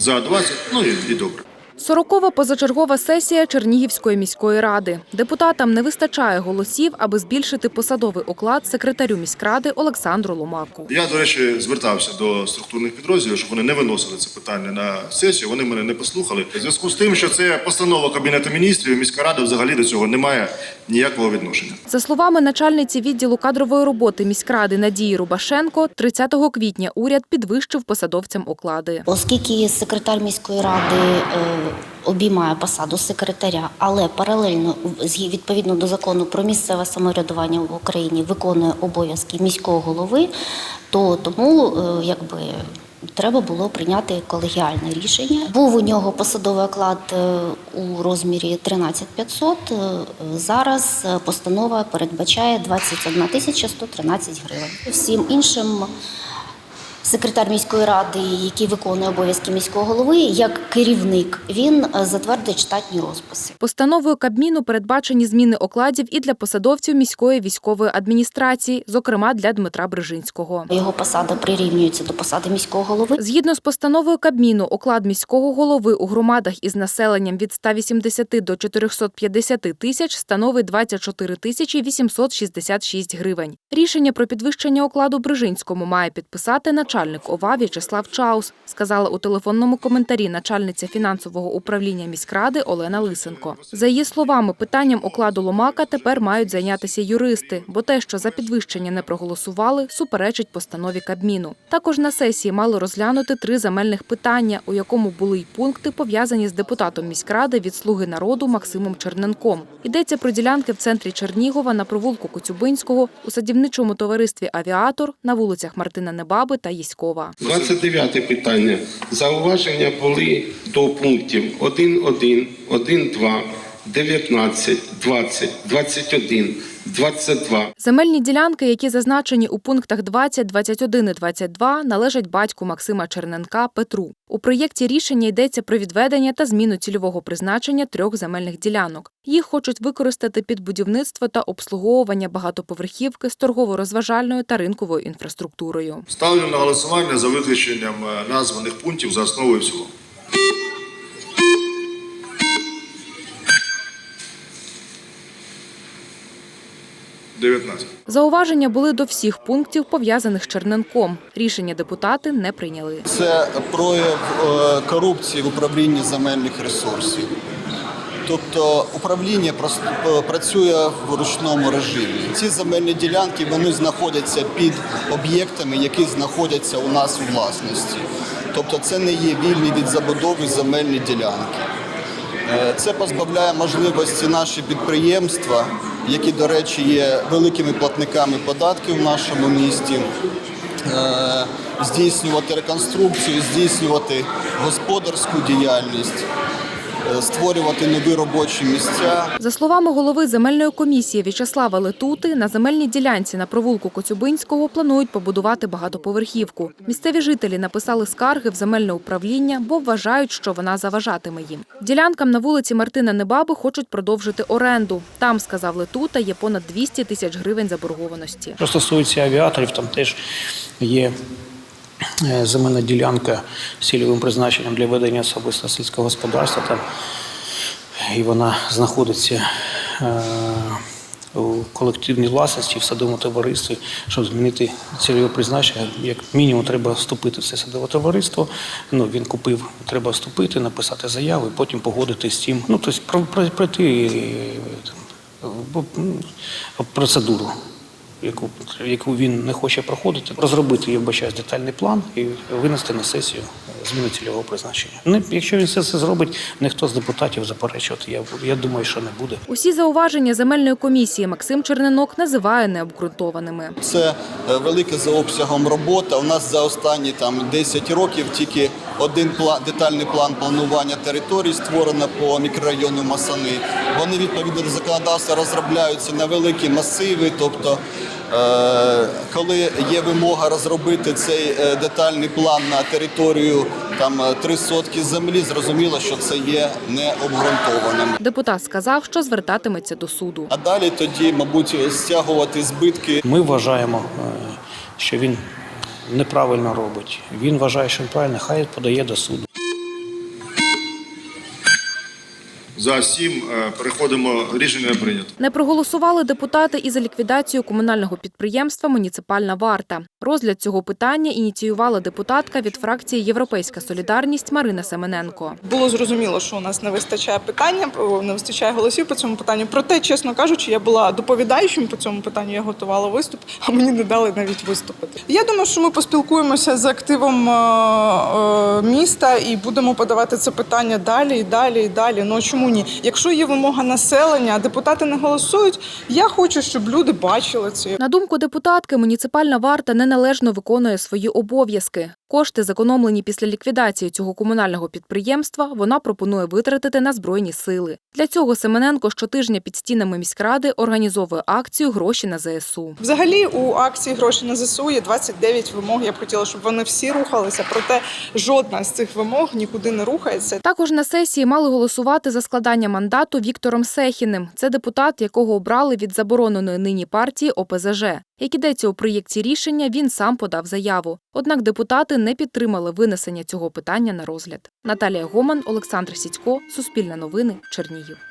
за 20, ну і, і добре. Сорокова позачергова сесія Чернігівської міської ради. Депутатам не вистачає голосів, аби збільшити посадовий оклад секретарю міськради Олександру Ломаку. Я, до речі, звертався до структурних підрозділів, щоб вони не виносили це питання на сесію. Вони мене не послухали. В зв'язку з тим, що це постанова Кабінету міністрів, міська рада взагалі до цього не має ніякого відношення. За словами начальниці відділу кадрової роботи міськради Надії Рубашенко, 30 квітня уряд підвищив посадовцям оклади. Оскільки секретар міської ради е, обіймає посаду секретаря, але паралельно відповідно до закону про місцеве самоврядування в Україні виконує обов'язки міського голови, то тому е, якби. Треба було прийняти колегіальне рішення. Був у нього посадовий оклад е, у розмірі 13 500. Е, Зараз постанова передбачає 21 тисяча 113 гривень. Всім іншим Секретар міської ради, який виконує обов'язки міського голови, як керівник, він е, затвердить штатні розписи. Постановою Кабміну передбачені зміни окладів і для посадовців міської військової адміністрації, зокрема для Дмитра Брижинського. Його посада прирівнюється до посади міського голови. Згідно з постановою Кабміну, оклад міського голови у громадах із населенням від 180 до 450 тисяч становить 24 тисячі 866 гривень. Рішення про підвищення окладу Брижинському має підписати начальник ОВА В'ячеслав Чаус, сказала у телефонному коментарі начальниця фінансового управління міськради Олена Лисенко. За її словами, питанням окладу Ломака тепер мають зайнятися юристи, бо те, що за підвищення не проголосували, суперечить постанові Кабміну. Також на сесії мали розглянути три земельних питання, у якому були й пункти, пов'язані з депутатом міськради від Слуги народу Максимом Черненком. Йдеться про ділянки в центрі Чернігова на провулку Коцюбинського, у садівничому товаристві Авіатор на вулицях Мартина Небаби та Єськова. 29 питання. Зауваження були до пунктів 1.1, 1.2, 19, 20, 21, 22. Земельні ділянки, які зазначені у пунктах 20, 21 і 22, належать батьку Максима Черненка Петру. У проєкті рішення йдеться про відведення та зміну цільового призначення трьох земельних ділянок. Їх хочуть використати під будівництво та обслуговування багатоповерхівки з торгово-розважальною та ринковою інфраструктурою. Ставлю на голосування за виключенням е, названих пунктів за основу і цілому. Дев'ятнадцять. Зауваження були до всіх пунктів, пов'язаних з Черненком. Рішення депутати не прийняли. Це прояв е, корупції в управлінні земельних ресурсів. Тобто управління е, працює в ручному режимі. Ці земельні ділянки вони знаходяться під об'єктами, які знаходяться у нас у власності. Тобто це не є вільні від забудови земельні ділянки. Е, Це позбавляє можливості наші підприємства, які, до речі, є великими платниками податків в нашому місті, е, здійснювати реконструкцію, здійснювати господарську діяльність, створювати нові робочі місця. За словами голови земельної комісії В'ячеслава Летути, на земельній ділянці на провулку Коцюбинського планують побудувати багатоповерхівку. Місцеві жителі написали скарги в земельне управління, бо вважають, що вона заважатиме їм. Ділянкам на вулиці Мартина Небаби хочуть продовжити оренду. Там, сказав Летута, є понад 200 тисяч гривень заборгованості. Що стосується авіаторів, там теж є е, земельна ділянка з цільовим призначенням для ведення особистого сільського господарства. Там, і вона знаходиться е, у колективній власності в садовому товаристві. Щоб змінити цільове призначення, як мінімум треба вступити в це садове товариство. Ну, він купив, треба вступити, написати заяву і потім погодити з тим. Ну, тобто про- про- пройти е, процедуру яку, яку він не хоче проходити, розробити, я вбачаю, детальний план і винести на сесію зміни цільового призначення. Ну, якщо він все це зробить, ніхто з депутатів заперечувати, я, я думаю, що не буде. Усі зауваження земельної комісії Максим Черненок називає необґрунтованими. Це е, велика за обсягом робота. У нас за останні там 10 років тільки один план, детальний план планування територій створено по мікрорайону Масани. Вони відповідно до законодавства розробляються на великі масиви. Тобто, коли є вимога розробити цей е, детальний план на територію там е, три сотки землі, зрозуміло, що це є необґрунтованим. Депутат сказав, що звертатиметься до суду. А далі тоді, мабуть, стягувати збитки Ми вважаємо, е, що він неправильно робить. Він вважає, що він правильно, хай подає до суду. За сім е, переходимо. Рішення прийнято. Не проголосували депутати і за ліквідацію комунального підприємства Муніципальна варта. Розгляд цього питання ініціювала депутатка від фракції Європейська солідарність Марина Семененко. Було зрозуміло, що у нас не вистачає питання, не вистачає голосів по цьому питанню. Проте, чесно кажучи, я була доповідаючим по цьому питанню. Я готувала виступ, а мені не дали навіть виступити. Я думаю, що ми поспілкуємося з активом е, е, міста і будемо подавати це питання далі і далі і далі. Ну чому ні? Якщо є вимога населення, депутати не голосують. Я хочу, щоб люди бачили це. На думку депутатки, муніципальна варта неналежно виконує свої обов'язки. Кошти, зекономлені після ліквідації цього комунального підприємства, вона пропонує витратити на збройні сили. Для цього Семененко щотижня під стінами міськради організовує акцію Гроші на ЗСУ. Взагалі у акції гроші на ЗСУ є 29 вимог. Я б хотіла, щоб вони всі рухалися. Проте жодна з цих вимог нікуди не рухається. Також на сесії мали голосувати за складання мандату Віктором Сехіним. Це депутат, якого обрали від забороненої нині партії ОПЗЖ. Як ідеться у проєкті рішення, він сам подав заяву. Однак депутати не підтримали винесення цього питання на розгляд. Наталія Гоман, Олександр Сідько, Суспільне новини, Чернігів.